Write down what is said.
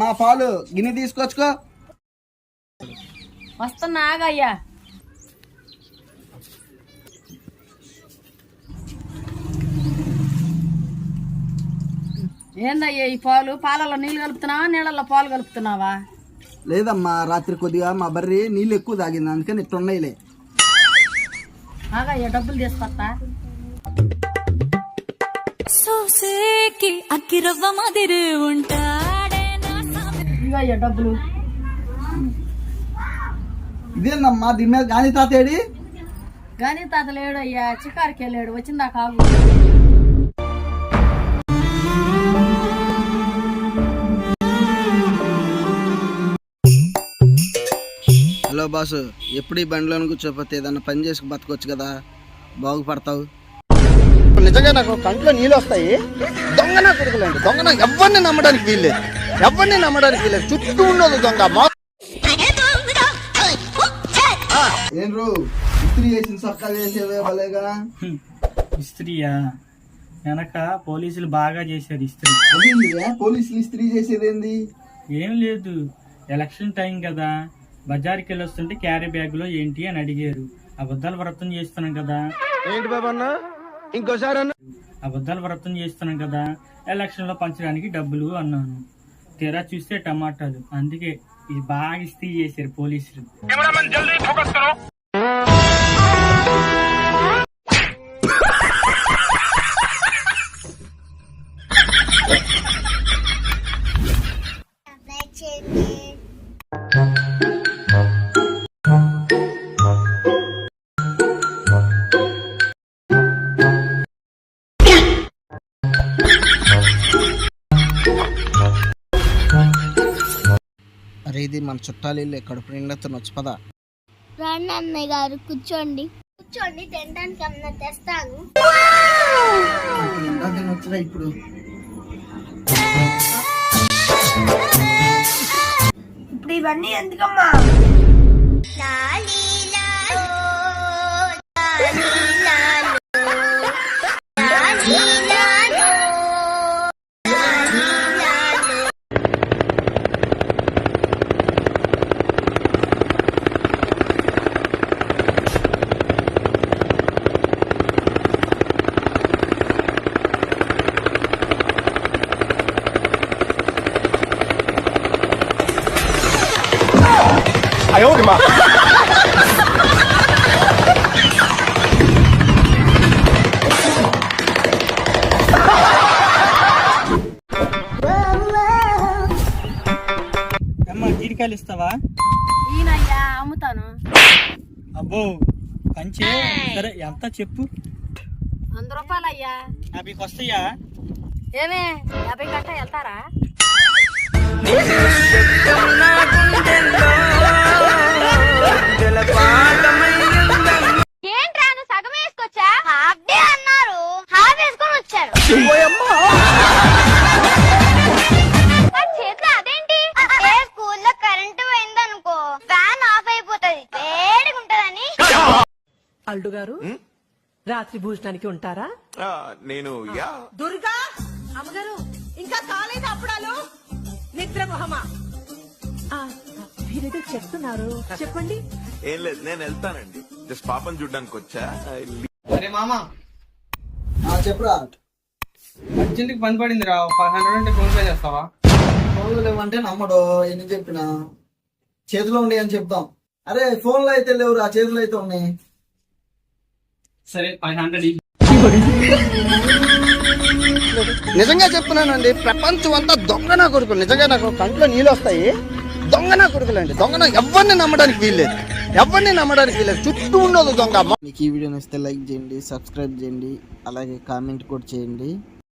మా పాలు గిన్నె తీసుకొచ్చుకో. వస్తున్నా ఆగయ్యా. ఏందయ్యా ఈ పాలు? పాలలో నీళ్ళు కలుపుతున్నావా నీళ్ళల్లో పాలు కలుపుతున్నావా? లేదమ్మా రాత్రి కొద్దిగా మా బర్రి నీళ్ళు ఎక్కువ తాగింది అందుకని ఇట్టున్నాయిలే ఆగయ్యా డబ్బులు తీసుకొస్తా. సోసేకి అక్కిరవ్వ మాదిరి ఉంటాడే నా అయ్యా డబ్బులు. ఇదేందమ్మా? దీని మీద గాంధీ తాతేడి గాని తాత లేడు అయ్యా చికారికి వెళ్ళాడు వచ్చిందా కాగు? హలో బాసు ఎప్పుడు ఈ బండిలోని కూర్చోపోతే ఏదన్నా పని చేసుకు బతకొచ్చు కదా? బాగుపడతావు. నిజంగా నాకు కంట్లో నీళ్ళు వస్తాయి. దొంగ నా కొడుకులండి దొంగ నా ఎవరిని నమ్మడానికి వీల్లేదు. ఎవరిని నమ్మడానికి వీల్లేదు చుట్టూ ఉండదు దొంగ. మా ఏం రో ఇస్త్రీ చేసిన సొక్కా చేసేవే భలేగా ఇస్త్రీయా? వెనక పోలీసులు బాగా చేశారు ఇస్త్రీ. అదేందిరా? పోలీసులు ఇస్త్రీ చేసేదేంది? ఏం లేదు. ఎలక్షన్ టైం కదా. బజార్కి వెళ్ళి వస్తుంటే క్యారీ బ్యాగ్లో ఏంటి అని అడిగారు. అబద్ధాలు వ్రతం చేస్తున్నాం కదా. ఏంటి బాబా ఇంకోసారి అన్న. అబద్ధాలు వ్రతం చేస్తున్నాం కదా. ఎలక్షన్లో పంచడానికి డబ్బులు అన్నాను. తీరా చూస్తే టమాటాలు. అందుకే ఇది బాగా ఇస్త్రీ చేశారు పోలీసులు. అరే ఇది మన చుట్టాలు ఇల్లు కడుపు నిండా తినొచ్చు పదా. రండి అన్నయ్య గారు కూర్చోండి. కూర్చోండి తినడానికి అన్న తెస్తాను. నిండా తినొచ్చురా ఇప్పుడు. ఇప్పుడు ఇవన్నీ ఎందుకమ్మా? అమ్మా జీడికాయలు ఇస్తావా? ఈయనయ్యా అమ్ముతాను. అబ్బో పంచే సరే ఎంత చెప్పు? వంద రూపాయలు అయ్యా యాభైకి వస్తాయా ఏమే యాభై గంట వెళ్తారా? అల్లుడు గారు రాత్రి భోజనానికి ఉంటారా? ఆ, నేను యా. దుర్గా అమ్మగారు ఇంకా కాలేదు అప్పుడాలు. నిద్ర మొహమా? ఆ, మీరేదో చెప్తున్నారు. చెప్పండి. ఏం లేదు నేను వెళ్తానండి. జస్ట్ పాపం చూడడానికి వచ్చా. అరే మామ. ఆ, చెప్పురా. అర్జెంట్కి పని పడింది రా. ఫైవ్ హండ్రెడ్ అంటే ఫోన్ పే చేస్తావా? ఫోన్లు లేవంటే నమ్మడు. ఎన్ని చెప్పినా? చేతిలో ఉండి అని చెప్తాం అరే ఫోన్లో అయితే లేవురా. చేతిలో అయితే ఉన్నాయి. సరే ఫైవ్ హండ్రెడ్ నిజంగా చెప్తున్నానండి ప్రపంచం అంతా దొంగ నా కొడుకులు. నిజంగా నాకు కంట్లో నీళ్ళు వస్తాయి. దొంగ నా కొడుకులండి. దొంగ నా ఎవరిని నమ్మడానికి వీల్లేదు. ఎవరిని నమ్మడానికి వీల్లేదు. చుట్టూ ఉండదు దొంగ. మీకు ఈ వీడియో నచ్చితే లైక్ చేయండి సబ్స్క్రైబ్ చేయండి అలాగే కామెంట్ కూడా చేయండి.